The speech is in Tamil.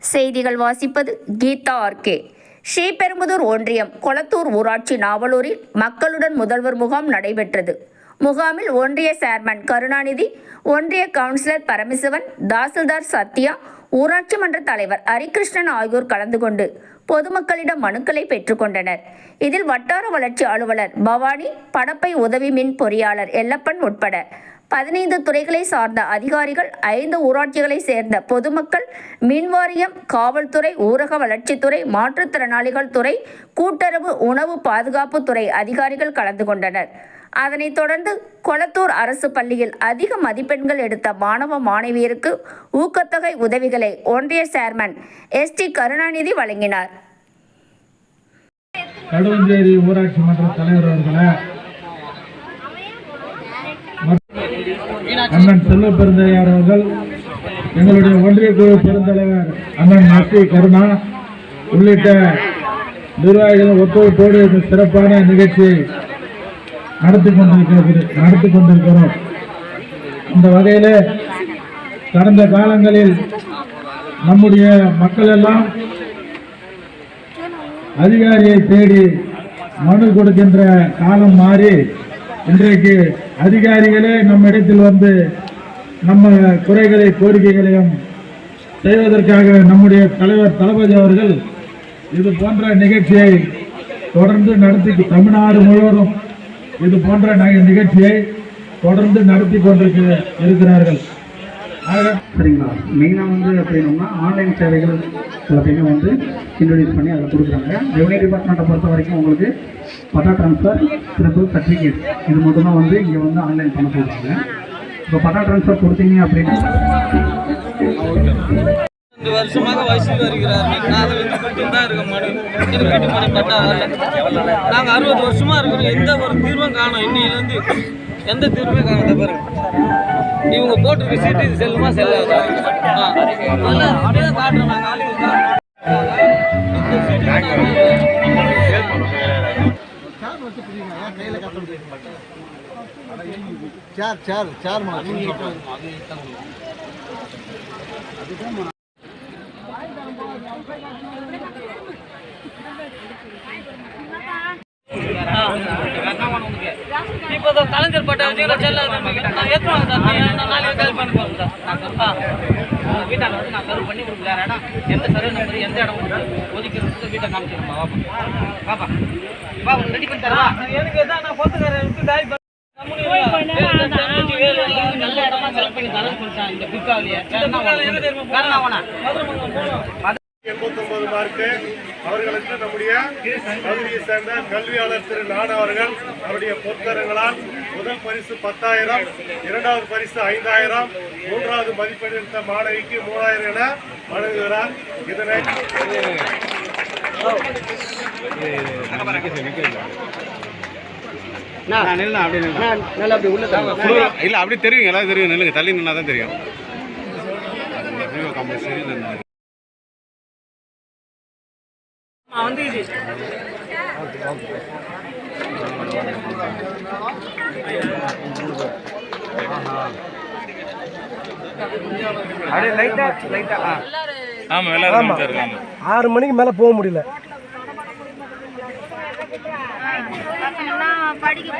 செய்திகள் வாசிப்பது கீதா ஆர்கே. ஸ்ரீபெரும்புதூர் ஒன்றியம் கொளத்தூர் ஊராட்சி நாவலூரில் மக்களுடன் முதல்வர் முகாம் நடைபெற்றது. முகாமில் ஒன்றிய சேர்மன் கருணாநிதி ஒன்றிய கவுன்சிலர் பரமசிவன் தாசில்தார் சத்யா ஊராட்சி மன்ற தலைவர் ஹரிகிருஷ்ணன் ஆகியோர் கலந்து கொண்டு பொதுமக்களிடம் மனுக்களை பெற்றுக்கொண்டனர் இதில் வட்டார வளர்ச்சி அலுவலர் பவானி படப்பை உதவி மின் பொறியாளர் எல்லப்பன் உட்பட பதினைந்து துறைகளை சார்ந்த அதிகாரிகள் ஐந்து ஊராட்சிகளை சேர்ந்த பொதுமக்கள் மின்வாரியம் காவல்துறை ஊரக வளர்ச்சித்துறை மாற்றுத்திறனாளிகள் துறை கூட்டுறவு உணவு பாதுகாப்பு துறை அதிகாரிகள் கலந்து கொண்டனர். அதனைத் தொடர்ந்து கொளத்தூர் அரசு பள்ளியில் அதிக மதிப்பெண்கள் எடுத்த மாணவ மாணவியருக்கு ஊக்கத்தொகை உதவிகளை ஒன்றிய சேர்மன் எஸ் டி கருணாநிதி வழங்கினார். கடுவஞ்சேரி ஊராட்சி மன்ற தலைவர் அவர்களை அண்ணன் செல்வ பெருந்தையார் அவர்கள் எங்களுடைய ஒன்றிய குழு பெருந்தலைவர் அண்ணன் நசி கருணா உள்ளிட்ட நிர்வாகிகள் ஒத்துழைப்போடு இந்த சிறப்பான நிகழ்ச்சியை நடத்தி கொண்டிருக்கிறது நடத்தி கொண்டிருக்கிறோம். இந்த வகையில் கடந்த காலங்களில் நம்முடைய மக்கள் எல்லாம் அதிகாரியை தேடி மனு கொடுக்கின்ற காலம் மாறி இன்றைக்கு அதிகாரிகளே நம்மிடத்தில் வந்து நம்ம குறைகளை கோரிக்கைகளையும் செய்வதற்காக நம்முடைய தலைவர் தளபதி அவர்கள் இது போன்ற நிகழ்ச்சியை தொடர்ந்து நடத்தி தமிழ்நாடு முழுவதும் இது போன்ற நிகழ்ச்சியை தொடர்ந்து நடத்தி கொண்டிருக்க இருக்கிறார்கள். சரிங்களா? மெயினாக வந்து அப்படின்னோம்னா ஆன்லைன் சேவைகள் எல்லாத்தையுமே வந்து இன்ட்ரடியூஸ் பண்ணி அதில் கொடுக்குறாங்க. ரெவன்யூ டிபார்ட்மெண்ட்டை பொறுத்த வரைக்கும் உங்களுக்கு பட்டா ட்ரான்ஸ்ஃபர் சிறப்பு சர்டிஃபிகேட் இது மட்டும்தான் வந்து இங்கே வந்து ஆன்லைன் பண்ண சொல்கிறாங்க இப்போ பட்டா ட்ரான்ஸ்ஃபர் கொடுத்தீங்க அப்படின்னா ரெண்டு வருஷமாக வயசுக்கு வருகிறார்கள் நாங்கள் வந்து தான் இருக்க இது வீட்டு மனை பட்டா வரல நாங்கள் அறுபது வருஷமா இருக்கிறோம். எந்த ஒரு தீர்வும் காணும். இன்னிலேருந்து எந்த தீர்வுமே காணும் பாருங்க. இவங்க போட்டிருக்க சீட்டு இது செல்லுமா செல்லாதா? ஆ. அதெல்லாம் அப்படியே தான் இப்போ கலைஞர் பட்டா வச்சுக்கிற செல்லாத நான் எத்தனை வாங்க சார் நான் நாளைக்கு கால் பண்ணி போகிறேன் சார். நான் வீட்டால் வந்து நான் கரு பண்ணி இடம் எந்த சர்வே நம்பர் எந்த இடம் ஒதுக்கிறது வீட்டை காமிச்சிருப்பா வாப்பா வாப்பா வா உனக்கு ரெடி பண்ணி தரவா? எனக்கு தான் நான் பொத்துக்கிறேன் விட்டு டாய் நல்ல இடமா செலக்ட் பண்ணி தரேன் சொல்லிட்டேன் இந்த பிக்காவிலேயே வேற என்ன வேணா எண்பத்தொன்பது மார்க்கு அவர்களுக்கு நம்முடைய பகுதியை சேர்ந்த கல்வியாளர் திரு நாடு அவர்கள் அவருடைய பொற்கரங்களால் முதல் பரிசு பத்தாயிரம் இரண்டாவது பரிசு ஐந்தாயிரம் மூன்றாவது மதிப்பெண் எடுத்த மாணவிக்கு மூவாயிரம் என வழங்குகிறார். இதனை இல்ல அப்படி தெரியும் எல்லாம் தெரியும். நில்லுங்க. தள்ளி நின்னா தான் தெரியும். வந்து இது ஆமா எல்லாரும் இருக்காங்க ஆறு மணிக்கு மேல போக முடியல படிக்க